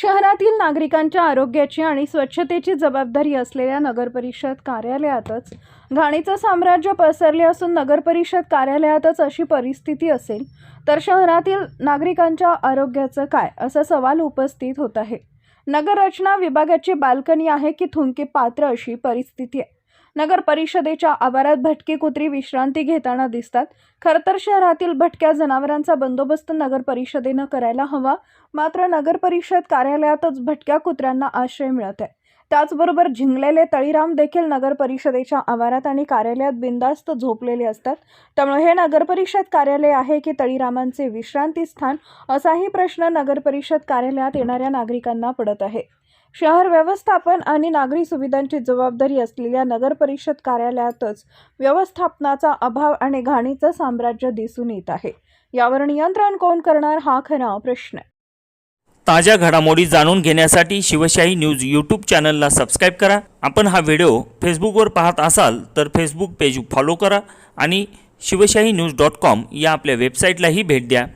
शहरातील नागरिकांच्या आरोग्याची आणि स्वच्छतेची जबाबदारी असलेल्या नगरपरिषद कार्यालयातच घाणीचं साम्राज्य पसरले असून नगरपरिषद कार्यालयातच अशी परिस्थिती असेल तर शहरातील नागरिकांच्या आरोग्याचं काय असा सवाल उपस्थित होत आहे. नगररचना विभागाची बाल्कनी आहे की थुंकी पात्र अशी परिस्थिती आहे? नगर परिषदेच्या आवारात भटकी कुत्री विश्रांती घेताना दिसतात. खरं तर शहरातील भटक्या जनावरांचा बंदोबस्त नगर परिषदेनं करायला हवा. मात्र नगर परिषद कार्यालयातच भटक्या कुत्र्यांना आश्रय मिळत आहे. त्याचबरोबर झिंगलेले तळीराम देखील नगर परिषदेच्या आवारात आणि कार्यालयात बिंदास्त झोपलेले असतात. त्यामुळे हे नगर परिषद कार्यालय आहे की तळीरामांचे विश्रांती स्थान? असाही प्रश्न नगर परिषद कार्यालयात येणाऱ्या नागरिकांना पडत आहे. शहर व्यवस्थापन आणि नागरी सुविधांची जबाबदारी असलेल्या नगर परिषद कार्यालयातच व्यवस्थापनाचा अभाव आणि घाणीचं साम्राज्य दिसून येत आहे. यावर नियंत्रण कोण करणार हा खरा प्रश्न आहे. ताज्या घडामोडी जाणून घेण्यासाठी शिवशाही न्यूज यूट्यूब चॅनलला सबस्क्राईब करा. आपण हा व्हिडिओ फेसबुकवर पाहत असाल तर फेसबुक पेज फॉलो करा आणि शिवशाही न्यूज डॉट कॉम या आपल्या वेबसाईटलाही भेट द्या.